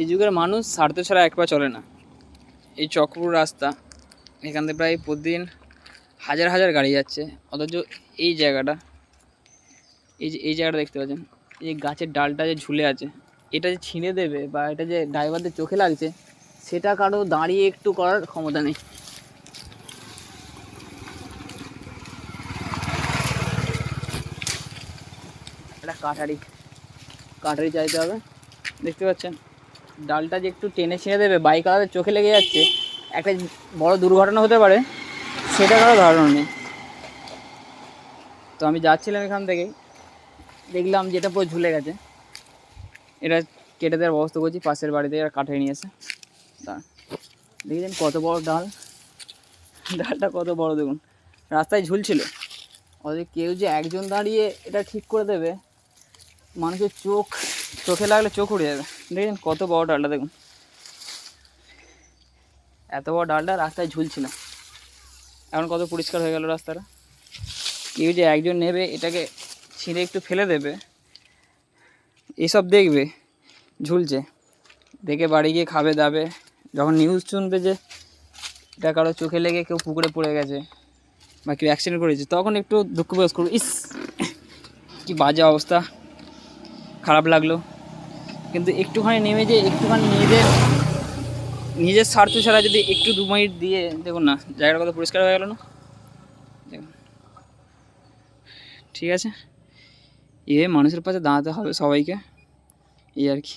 এই যুগের মানুষ স্বার্থ ছাড়া এক পা চলে না। এই চক্রপুর রাস্তা, এখান থেকে প্রায় প্রতিদিন হাজার হাজার গাড়ি যাচ্ছে। অথচ এই জায়গাটা, এই যে, এই জায়গাটা দেখতে পাচ্ছেন, এই যে গাছের ডালটা যে ঝুলে আছে, এটা যে ছিঁড়ে দেবে বা এটা যে ড্রাইভারদের চোখে লাগছে, সেটা কারও দাঁড়িয়ে একটু করার ক্ষমতা নেই। একটা কাটারি কাটারি চাইতে হবে। দেখতে পাচ্ছেন? ডালটা যে একটু টেনে ছিঁড়ে দেবে, বাইক আলাদের চোখে লেগে যাচ্ছে, একটা বড় দুর্ঘটনা হতে পারে, সেটা কারও ধারণা নেই। তো আমি যাচ্ছিলাম এখান থেকে, দেখলাম যেটা পুরো ঝুলে গেছে, এটা কেটে দেওয়ার ব্যবস্থা করছি, পাশের বাড়িতে আর কাঠে নিয়ে এসে। দাঁড়ান দেখেছেন কত বড় ডাল, ডালটা কত বড় দেখুন, রাস্তায় ঝুলছিল। অথচ কেউ যে একজন দাঁড়িয়ে এটা ঠিক করে দেবে, মানুষের চোখ, চোখে লাগলে চোখ উড়ে যাবে। দেখেন কত বড় ডালটা, দেখুন। এত বড় ডালটা রাস্তায় ঝুলছিল এখন কত পরিষ্কার হয়ে গেল রাস্তাটা। কেউ যে একজন নেবে, এটাকে ছিঁড়ে একটু ফেলে দেবে। এসব দেখবে, ঝুলছে। দেখে বাড়ি গিয়ে খাবে দাবে। যখন নিউজ শুনবে যে এটা কারও চোখে লেগে কেউ পুকুরে পড়ে গেছে বা কেউ অ্যাক্সিডেন্ট করেছে, তখন একটু দুঃখ প্রকাশ করব, ইস, কি বাজে অবস্থা। খারাপ লাগল। কিন্তু একটুখানি নেমে যে একটুখানি নিজেদের নিজের স্বার্থ ছাড়া যদি একটু দু মিনিট দিয়ে, দেখুন না, জায়গাটা কত পরিষ্কার হয়ে গেল না? ঠিক আছে? এ মানুষের পাশে দাঁড়াতে হবে সবাইকে, এই আর কি।